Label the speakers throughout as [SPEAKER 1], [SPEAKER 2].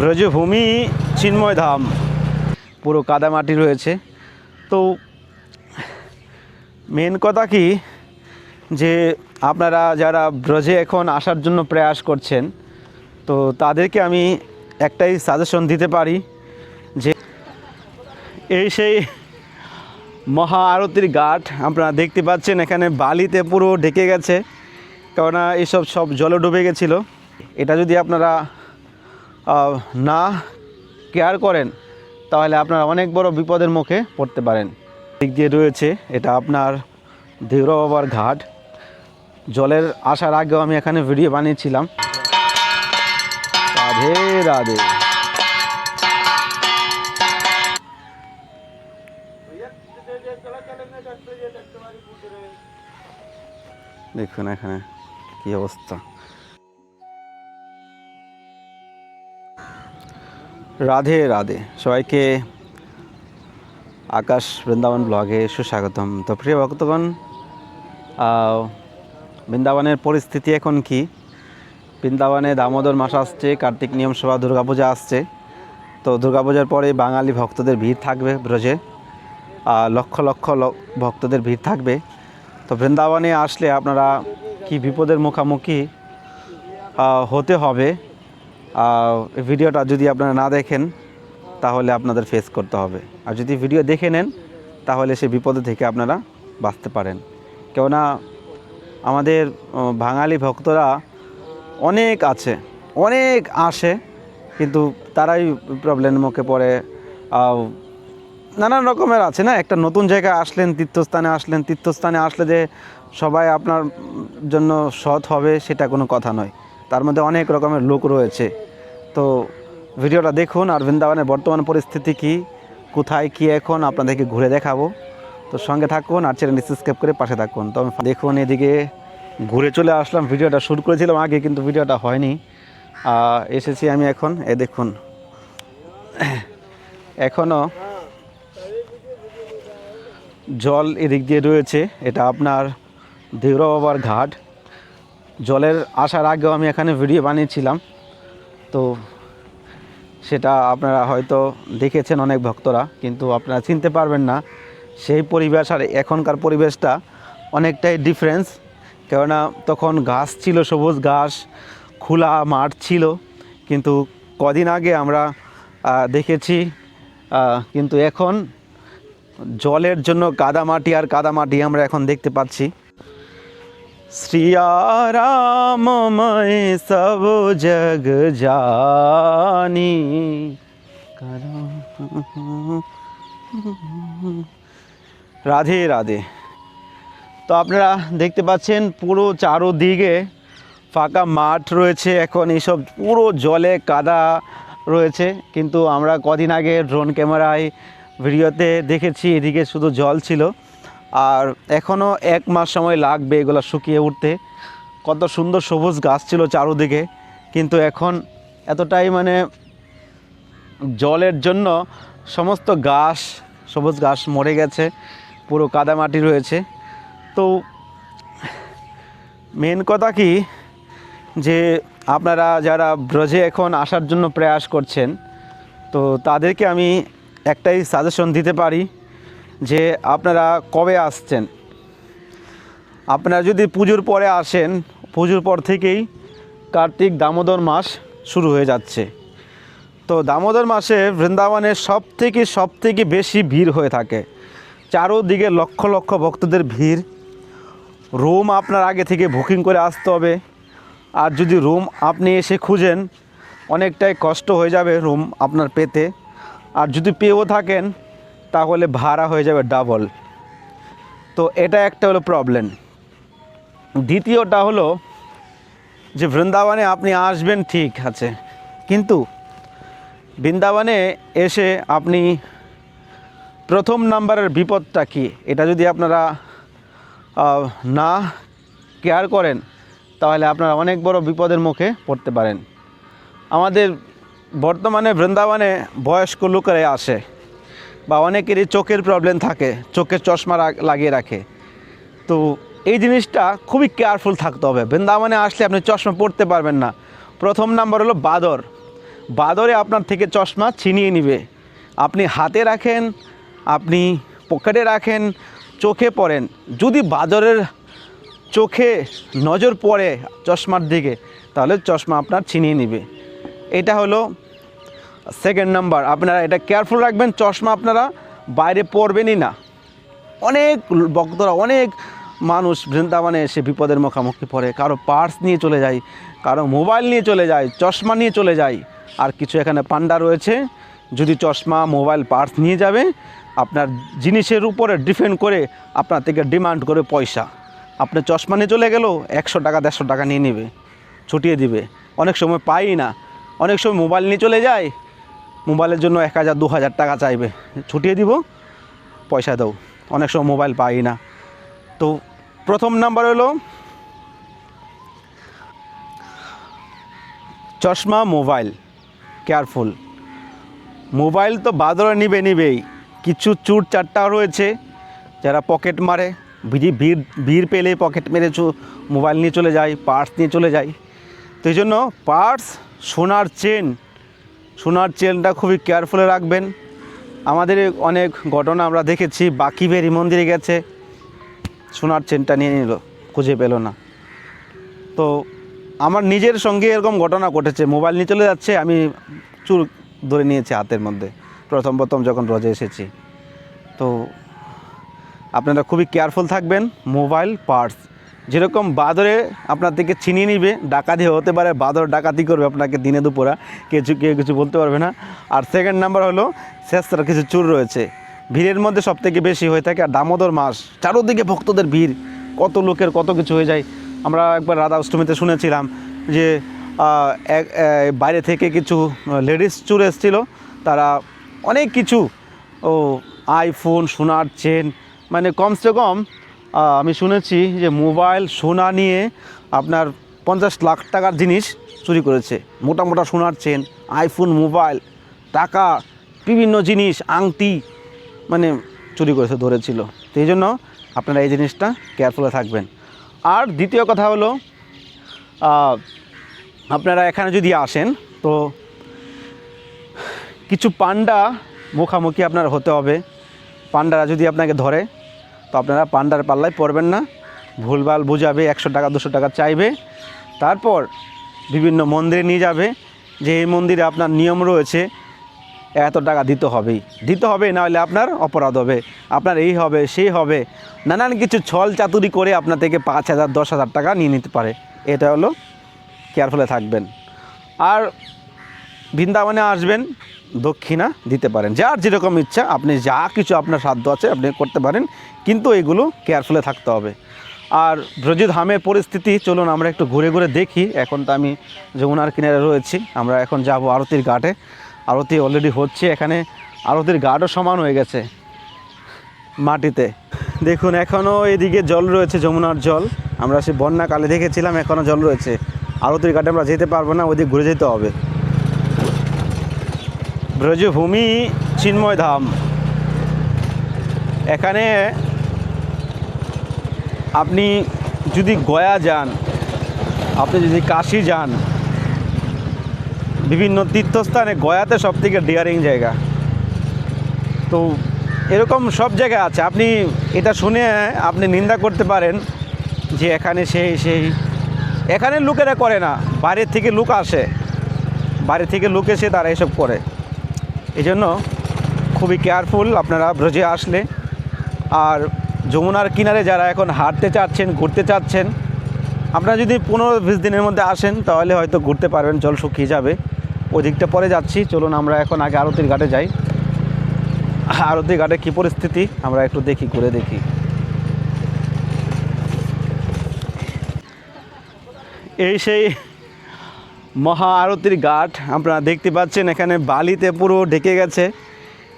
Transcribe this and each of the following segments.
[SPEAKER 1] ব্রজভূমি চিন্ময় ধাম। পুরো কাদামাটি রয়েছে। তো মেন কথা কি, যে আপনারা যারা ব্রজে এখন আসার জন্য প্রয়াস করছেন, তো তাদেরকে আমি একটাই সাজেশন দিতে পারি, যে এই সেই মহা আরতির ঘাট আপনারা দেখতে পাচ্ছেন, এখানে বালিতে পুরো ঢেকে গেছে, কেননা এইসব সব জলে ডুবে গেছিল। এটা যদি আপনারা না কেয়ার করেন, তাহলে আপনারা অনেক বড় বিপদের মুখে পড়তে পারেন। দিক দিয়ে রয়েছে, এটা আপনার দেউরা বাবার ঘাট। জলের আসার আগেও আমি এখানে ভিডিও বানিয়েছিলাম। রাধে রাধে। দেখুন এখানে কি অবস্থা। রাধে রাধে। সবাইকে আকাশ বৃন্দাবন ব্লগে সুস্বাগতম। তো প্রিয় ভক্তগণ বৃন্দাবনের পরিস্থিতি এখন কি? বৃন্দাবনে দামোদর মাস আসছে, কার্তিক নিয়ম সভা, দুর্গাপূজা আসছে। তো দুর্গাপূজার পরে বাঙালি ভক্তদের ভিড় থাকবে ব্রজে। লক্ষ লক্ষ ভক্তদের ভিড় থাকবে। তো বৃন্দাবনে আসলে আপনারা কি বিপদের মুখোমুখি হতে হবে? ভিডিওটা যদি আপনারা না দেখেন, তাহলে আপনাদের ফেস করতে হবে। আর যদি ভিডিও দেখে নেন, তাহলে সে বিপদে থেকে আপনারা বাঁচতে পারেন। কেননা আমাদের বাঙালি ভক্তরা অনেক আছে, অনেক আসে, কিন্তু তারাই প্রবলেমের মুখে পড়ে। নানান রকমের আছে না? একটা নতুন জায়গায় আসলেন, তীর্থস্থানে আসলেন, তীর্থস্থানে আসলে যে সবাই আপনার জন্য সৎ হবে, সেটা কোনো কথা নয়। তার মধ্যে অনেক রকমের লোক রয়েছে। তো ভিডিওটা দেখুন আর বৃন্দাবনের বর্তমান পরিস্থিতি কি, কোথায় কি এখন আপনাদেরকে ঘুরে দেখাবো। তো সঙ্গে থাকুন আর চ্যানেলটি সাবস্ক্রাইব করে পাশে থাকুন। তো আমি দেখুন এদিকে ঘুরে চলে আসলাম, ভিডিওটা শুট করেছিলাম আগে কিন্তু ভিডিওটা হয়নি। এসেছি আমি এখন, এ দেখুন। এখনও জল এদিক দিয়ে রয়েছে, এটা আপনার দেউরা বাবার ঘাট। জলের আসার আগেও আমি এখানে ভিডিও বানিয়েছিলাম। তো সেটা আপনারা হয়তো দেখেছেন অনেক ভক্তরা, কিন্তু আপনারা চিনতে পারবেন না। সেই পরিবেশ আর এখনকার পরিবেশটা অনেকটাই ডিফারেন্স কেননা তখন ঘাস ছিল সবুজ ঘাস, খোলা মাঠ ছিল, কিন্তু কদিন আগে আমরা দেখেছি কিন্তু এখন জলের জন্য কাদামাটি আর কাদামাটি আমরা এখন দেখতে পাচ্ছি। শ্রিয়ারামময় সব জগ জানি রাধে রাধে তো আপনারা দেখতে পাচ্ছেন পুরো চারোদিকে ফাঁকা মাঠ রয়েছে। এখন এইসব পুরো জলে কাদা রয়েছে। কিন্তু আমরা কদিন আগে ড্রোন ক্যামেরায় ভিডিওতে দেখেছি, এদিকে শুধু জল ছিল। আর এখনও এক মাস সময় লাগবে এগুলো শুকিয়ে উঠতে। কত সুন্দর সবুজ গাছ ছিল চারোদিকে, কিন্তু এখন এতটাই মানে জলের জন্য সমস্ত ঘাস সবুজ ঘাস মরে গেছে, পুরো কাদামাটি রয়েছে। তো মেন কথা কি যে আপনারা যারা ব্রজে এখন আসার জন্য প্রয়াস করছেন, তো তাদেরকে আমি একটাই সাজেশন দিতে পারি। যে আপনারা কবে আসছেন? আপনারা যদি পুজোর পরে আসেন, পুজোর পর থেকেই কার্তিক দামোদর মাস শুরু হয়ে যাচ্ছে। তো দামোদর মাসে বৃন্দাবনে সব থেকে সব থেকে বেশি ভিড় হয়ে থাকে। চারোদিকে লক্ষ লক্ষ ভক্তদের ভিড়। রুম আপনার আগে থেকে বুকিং করে আসতে হবে। আর যদি রুম আপনি এসে খুঁজেন, অনেকটাই কষ্ট হয়ে যাবে রুম আপনার পেতে। আর যদি পেয়েও থাকেন তাহলে ভাড়া হয়ে যাবে ডাবল তো এটা একটা হলো প্রবলেম দ্বিতীয়টা হলো যে বৃন্দাবনে আপনি আসবেন ঠিক আছে, কিন্তু বৃন্দাবনে এসে আপনি প্রথম নাম্বারের বিপদটা কি? এটা যদি আপনারা না কেয়ার করেন, তাহলে আপনারা অনেক বড় বিপদের মুখে পড়তে পারেন। আমাদের বর্তমানে বৃন্দাবনে বয়স্ক লোকেরাই আসে। বা অনেকেরই চোখের প্রবলেম থাকে, চোখের চশমা লাগিয়ে রাখে। তো এই জিনিসটা খুবই কেয়ারফুল থাকতে হবে। বৃন্দাবনে আসলে আপনি চশমা পড়তে পারবেন না। প্রথম নাম্বার হলো বাদর। বাদরে আপনার থেকে চশমা ছিনিয়ে নিবে। আপনি হাতে রাখেন, আপনি পকেটে রাখেন, চোখে পড়েন। যদি বাদরের চোখে নজর পড়ে চশমার দিকে, তাহলে চশমা আপনার ছিনিয়ে নেবে। এটা হলো সেকেন্ড নাম্বার আপনারা এটা কেয়ারফুল রাখবেন, চশমা আপনারা বাইরে পড়বেনই না। অনেক ভক্তরা, অনেক মানুষ বৃন্দাবনে এসে বিপদের মুখোমুখি পড়ে, কারও পার্স নিয়ে চলে যায়, কারও মোবাইল নিয়ে চলে যায়, চশমা নিয়ে চলে যায়। আর কিছু এখানে পান্ডা রয়েছে, যদি চশমা মোবাইল পার্স নিয়ে যাবে, আপনার জিনিসের উপরে ডিপেন্ড করে আপনার থেকে ডিমান্ড করে পয়সা। আপনি চশমা নিয়ে চলে গেলেও একশো টাকা, দেড়শো টাকা নিয়ে নেবে, ছুটিয়ে দিবে। অনেক সময় পাই না, অনেক সময় মোবাইল নিয়ে চলে যায় মোবাইলের জন্য এক হাজার, দু হাজার টাকা চাইবে। ছুটিয়ে দিব, পয়সা দাও। অনেক সময় মোবাইল পাই না। তো প্রথম নাম্বার হলো, চশমা মোবাইল, কেয়ারফুল। মোবাইল তো বাদরে নিবে নিবেই। কিছু চুর চারটা রয়েছে, যারা পকেট মারে। ভিড় ভিড় পেলে পকেট মেরে মোবাইল নিয়ে চলে যায়, পার্স নিয়ে চলে যায়। তো এই জন্য পার্স, সোনার চেন সোনার চেনটা খুবই কেয়ারফুলে রাখবেন। আমাদের অনেক ঘটনা আমরা দেখেছি, বাকি বেরি মন্দিরে গেছে। সোনার চেনটা নিয়ে নিল, খুঁজে পেল না। তো আমার নিজের সঙ্গে এরকম ঘটনা ঘটেছে মোবাইল নিয়ে চলে যাচ্ছে, আমি চুর ধরে নিয়েছি হাতের মধ্যে, প্রথম প্রথম যখন রজে এসেছি। তো আপনারা খুবই কেয়ারফুল থাকবেন মোবাইল পার্স যেরকম বাদরে আপনার থেকে ছিনিয়ে নিবে, ডাকাতি হতে পারে, বাদর ডাকাতি করবে আপনাকে দিনে দুপুরা কিছু কেউ কিছু বলতে পারবে না। আর সেকেন্ড নাম্বার হলো, শেষরা কিছু চুর রয়েছে। ভিড়ের মধ্যে সব থেকে বেশি হয়ে থাকে আর দামোদর মাস। চারোদিকে ভক্তদের ভিড়, কত লোকের কত কিছু হয়ে যায়। আমরা একবার রাধা অষ্টমীতে শুনেছিলাম যে বাইরে থেকে কিছু লেডিস চুর এসেছিল। তারা অনেক কিছু, ও আইফোন সোনার চেন মানে কমসে কম আমি শুনেছি যে মোবাইল, সোনা নিয়ে আপনার পঞ্চাশ লাখ টাকার জিনিস চুরি করেছে। মোটা মোটা সোনার চেন আইফোন মোবাইল টাকা, বিভিন্ন জিনিস, আংটি মানে চুরি করেছে, ধরেছিল। তো এই জন্য আপনারা এই জিনিসটা কেয়ারফুলে থাকবেন। আর দ্বিতীয় কথা হলো আপনারা এখানে যদি আসেন, তো কিছু পান্ডা মুখামুখি আপনার হতে হবে। পান্ডারা যদি আপনাকে ধরে তো আপনারা পান্ডার পাল্লায় পড়বেন না। ভুলভাল বুঝাবে, একশো টাকা, দুশো টাকা চাইবে। তারপর বিভিন্ন মন্দিরে নিয়ে যাবে, যে এই মন্দিরে আপনার নিয়ম রয়েছে, এত টাকা দিতে হবেই দিতে হবে না হলে আপনার অপরাধ হবে। আপনার এই হবে, সেই হবে। নানান কিছু ছল চাতুরি করে আপনার থেকে পাঁচ হাজার, দশ হাজার টাকা নিয়ে নিতে পারে। এটা হলো কেয়ারফুলে থাকবেন। আর বৃন্দাবনে আসবেন, দক্ষিণা দিতে পারেন। যার যেরকম ইচ্ছা, আপনি যা কিছু আপনার সাধ্য আছে আপনি করতে পারেন, কিন্তু এগুলো কেয়ারফুলে থাকতে হবে। আর ব্রজধামের পরিস্থিতি, চলুন আমরা একটু ঘুরে ঘুরে দেখি। এখন তো আমি যমুনার কিনারে রয়েছি, আমরা এখন যাব আরতির ঘাটে। আরতি অলরেডি হচ্ছে, এখানে আরতির ঘাটও সমান হয়ে গেছে মাটিতে। দেখুন এখনও এদিকে জল রয়েছে, যমুনার জল। আমরা সে বন্যাকালে দেখেছিলাম এখনও জল রয়েছে। আরতির ঘাটে আমরা যেতে পারব না ওইদিকে ঘুরে যেতে হবে। ব্রজভূমি চিন্ময় ধাম। এখানে আপনি যদি গয়া যান, আপনি যদি কাশি যান, বিভিন্ন তীর্থস্থানে গয়াতে সব থেকে ডিয়ারিং জায়গা। তো এরকম সব জায়গা আছে। আপনি এটা শুনে আপনি নিন্দা করতে পারেন যে এখানে সেই সেই। এখানে লোকেরা করে না। বাইরের থেকে লোক আসে। বাইরে থেকে লোক এসে তারা এসব করে। এই জন্য খুবই কেয়ারফুল আপনারা ব্রজে আসলে। আর যমুনার কিনারে যারা এখন হাঁটতে চাচ্ছেন, ঘুরতে চাচ্ছেন, আপনারা যদি পনেরো বিশ দিনের মধ্যে আসেন, তাহলে হয়তো ঘুরতে পারবেন, জল শুকিয়ে যাবে। ওই দিকটা পরে যাচ্ছি, চলুন আমরা এখন আগে আরতির ঘাটে যাই। আরতির ঘাটে কী পরিস্থিতি, আমরা একটু দেখি, ঘুরে দেখি। এই সেই মহা আরতির ঘাট আপনারা দেখতে পাচ্ছেন, এখানে বালিতে পুরো ঢেকে গেছে,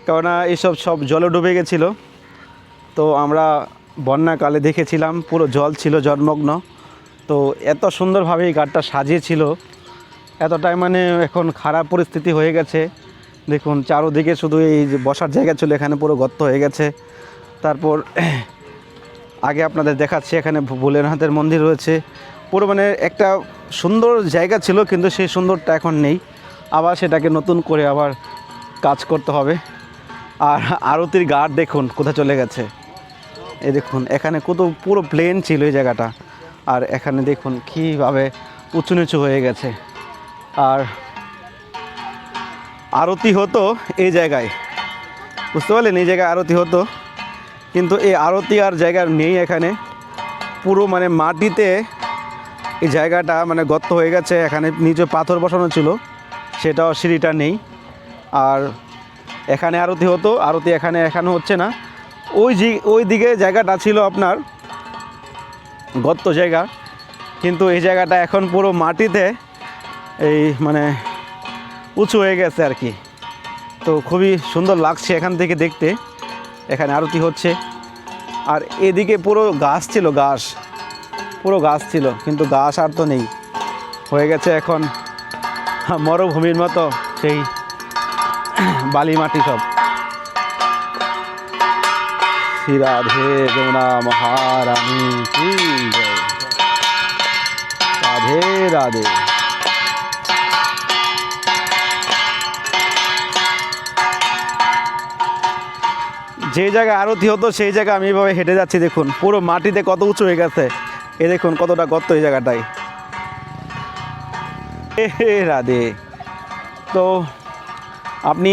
[SPEAKER 1] কেননা এইসব সব জলে ডুবে গেছিল। তো আমরা বন্যাকালে দেখেছিলাম, পুরো জল ছিল জলমগ্ন। তো এত সুন্দরভাবে এই ঘাটটা সাজিয়েছিল, এতটাই মানে এখন খারাপ পরিস্থিতি হয়ে গেছে। দেখুন, চারোদিকে শুধু এই যে বসার জায়গা ছিল, এখানে পুরো গর্ত হয়ে গেছে। তারপর, আগে আপনাদের দেখাচ্ছি, এখানে ভোলেনাথের মন্দির রয়েছে। পুরো মানে একটা সুন্দর জায়গা ছিল, কিন্তু সেই সুন্দরটা এখন নেই। আবার সেটাকে নতুন করে আবার কাজ করতে হবে। আর আরতির গার্ড দেখুন, কোথায় চলে গেছে। এই দেখুন, এখানে কত পুরো প্লেন ছিল এই জায়গাটা। আর এখানে দেখুন, কীভাবে উঁচু নিচু হয়ে গেছে। আর আরতি হতো এই জায়গায়। বুঝতে পারলেন? এই জায়গায় আরতি হতো। কিন্তু এই আরতি আর জায়গা নেই এখানে। পুরো মানে মাটিতে এই জায়গাটা মানে গর্ত হয়ে গেছে, এখানে নিচে পাথর বসানো ছিল, সেটাও সিঁড়িটা নেই। আর এখানে আরতি হতো, আরতি এখানে এখানে হচ্ছে না। ওই যে, ওই দিকে জায়গাটা ছিল আপনার গর্ত জায়গা, কিন্তু এই জায়গাটা এখন পুরো মাটিতে এই মানে উঁচু হয়ে গেছে আর কি। তো খুবই সুন্দর লাগছে এখান থেকে দেখতে। এখানে আরতি হচ্ছে। আর এদিকে পুরো গাছ ছিল, গাছ। পুরো গাছ ছিল, কিন্তু গাছ আর তো নেই। হয়ে গেছে এখন মরুভূমির মতো সেই বালি মাটি সব। রাধে যমুনা মহারানী রাধে রাধে। যে জায়গায় আরতি হতো, সেই জায়গায় আমি এভাবে হেঁটে যাচ্ছি, দেখুন। পুরো মাটিতে কত উঁচু হয়ে গেছে। এ দেখুন কতটা গর্ত এই জায়গাটায়। রাধে। তো আপনি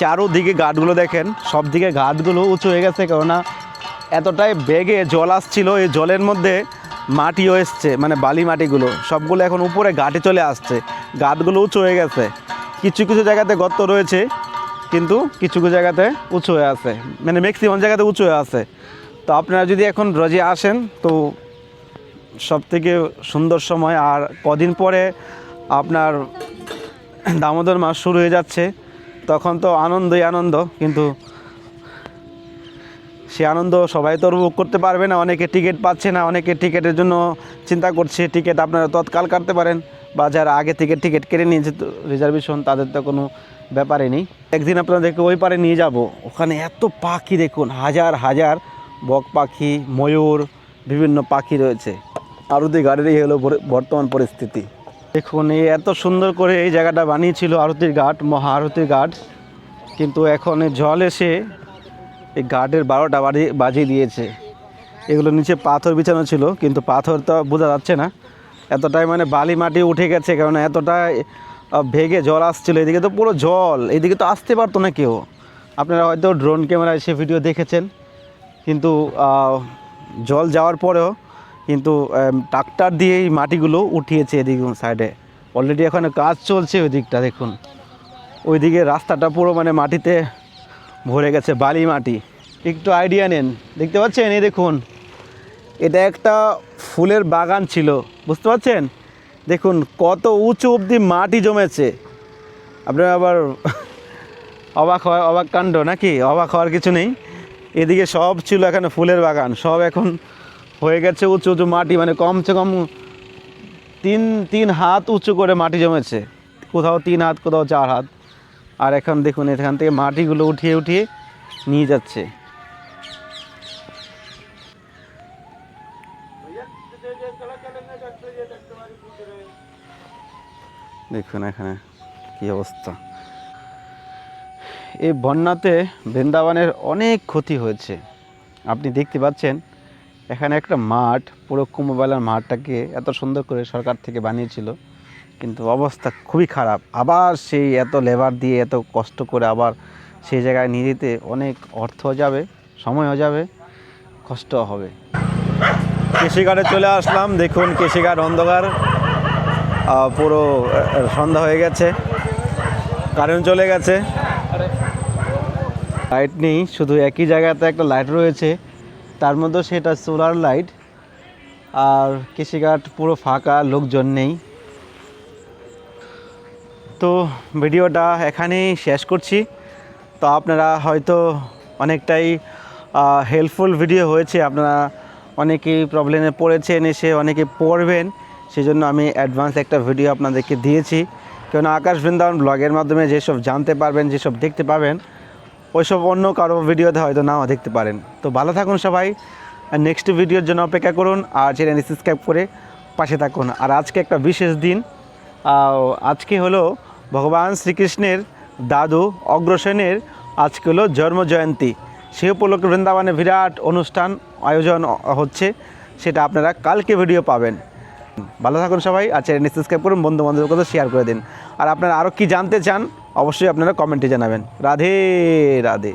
[SPEAKER 1] চারোদিকে ঘাটগুলো দেখেন সব দিকে ঘাটগুলো উঁচু হয়ে গেছে কেননা এতটাই বেগে জল আসছিল, এই জলের মধ্যে মাটিও এসছে মানে বালি মাটিগুলো, সবগুলো এখন উপরে ঘাটে চলে আসছে, ঘাটগুলো উঁচু হয়ে গেছে। কিছু কিছু জায়গাতে গর্ত রয়েছে, কিন্তু কিছু কিছু জায়গাতে উঁচু হয়ে আছে মানে ম্যাক্সিমাম জায়গাতে উঁচু হয়ে আছে। তো আপনারা যদি এখন রজে আসেন, তো সব থেকে সুন্দর সময়। আর কদিন পরে আপনার দামোদর মাস শুরু হয়ে যাচ্ছে। তখন তো আনন্দই আনন্দ, কিন্তু সে আনন্দ সবাই তো উপভোগ করতে পারবে না। অনেকে টিকিট পাচ্ছে না, অনেকে টিকিটের জন্য চিন্তা করছে, টিকিট আপনারা তৎকাল কাটতে পারেন বা যারা আগে থেকে টিকিট কেটে নিয়েছে তো রিজার্ভেশন, তাদের তো কোনো ব্যাপারই নেই। একদিন আপনাদেরকে ওই পারে নিয়ে যাব। ওখানে এত পাখি দেখুন, হাজার হাজার বক পাখি, ময়ূর, বিভিন্ন পাখি রয়েছে। আরতি ঘাটের এই হলো বর্তমান পরিস্থিতি। দেখুন, এই এত সুন্দর করে এই জায়গাটা বানিয়েছিল আরতির ঘাট, মহা আরতির ঘাট। কিন্তু এখন জল এসে এই ঘাটের বারোটা বাড়ি বাজিয়ে দিয়েছে। এগুলো নিচে পাথর বিছানো ছিল, কিন্তু পাথর তো বোঝা যাচ্ছে না। এতটাই মানে বালি মাটি উঠে গেছে, কারণ এতটাই ভেগে জল আসছিল। এদিকে তো পুরো জল, এদিকে তো আসতে পারতো না কেউ। আপনারা হয়তো ড্রোন ক্যামেরায় সে ভিডিও দেখেছেন। কিন্তু জল যাওয়ার পরেও কিন্তু ট্রাক্টর দিয়ে এই মাটিগুলো উঠিয়েছে এদিকে সাইডে অলরেডি এখানে কাজ চলছে ওই দিকটা দেখুন। ওইদিকে রাস্তাটা পুরো মানে মাটিতে ভরে গেছে, বালি মাটি। একটু আইডিয়া নেন, দেখতে পাচ্ছেন? এই দেখুন, এটা একটা ফুলের বাগান ছিল, বুঝতে পারছেন? দেখুন, কত উঁচু অবধি মাটি জমেছে। আপনার আবার অবাক হয়, অবাক কাণ্ড নাকি? অবাক হওয়ার কিছু নেই। এদিকে সব ছিল এখানে ফুলের বাগান, সব এখন হয়ে গেছে উঁচু উঁচু মাটি মানে কমসে কম তিন তিন হাত উঁচু করে মাটি জমেছে। কোথাও তিন হাত, কোথাও চার হাত। আর এখন দেখুন, এখান থেকে মাটিগুলো উঠিয়ে উঠিয়ে নিয়ে যাচ্ছে। দেখুন এখানে কি অবস্থা। এই বন্যাতে বৃন্দাবনের অনেক ক্ষতি হয়েছে। আপনি দেখতে পাচ্ছেন এখানে একটা মাঠ পুরো কুম্ভমেলার মাঠটাকে এত সুন্দর করে সরকার থেকে বানিয়েছিল কিন্তু অবস্থা খুবই খারাপ। আবার সেই এত লেবার দিয়ে এত কষ্ট করে আবার সেই জায়গায় নিয়ে যেতে অনেক অর্থ যাবে সময়ও যাবে কষ্ট হবে। কৃষিঘাটে চলে আসলাম দেখুন কৃষিঘাট অন্ধকার পুরো সন্ধ্যা হয়ে গেছে কারেন্ট চলে গেছে। লাইট নেই শুধু একই জায়গাতে একটা লাইট রয়েছে তার মধ্যে সেটা সোলার লাইট আর কৃষিঘাট পুরো ফাঁকা, লোকজন নেই। তো ভিডিওটা এখানেই শেষ করছি। তো আপনারা হয়তো অনেকটাই হেল্পফুল ভিডিও হয়েছে। আপনারা অনেকেই প্রবলেমে পড়েছেন, এসে অনেকে পড়বেন। সেজন্য আমি অ্যাডভান্স একটা ভিডিও আপনাদেরকে দিয়েছি। কেন আকাশ বৃন্দাবন ব্লগের মাধ্যমে যেসব জানতে পারবেন, যেসব দেখতে পাবেন ওইসব অন্য কারও ভিডিওতে হয়তো নাও দেখতে পারেন। তো ভালো থাকুন সবাই নেক্সট ভিডিওর জন্য অপেক্ষা করুন, আর চ্যানেল সাবস্ক্রাইব করে পাশে থাকুন। আর আজকে একটা বিশেষ দিন আজকে হলো ভগবান শ্রীকৃষ্ণের দাদু অগ্রসেনের, আজকে হলো জন্ম জয়ন্তী। সে উপলক্ষে বৃন্দাবনে বিরাট অনুষ্ঠান আয়োজন হচ্ছে, সেটা আপনারা কালকে ভিডিও পাবেন। ভালো থাকুন সবাই, আর চ্যানেলটি সাবস্ক্রাইব করুন বন্ধু বান্ধবের কথা শেয়ার করে দিন। আর আপনারা আরও কি জানতে চান অবশ্যই আপনারা কমেন্টে জানাবেন। রাধে রাধে।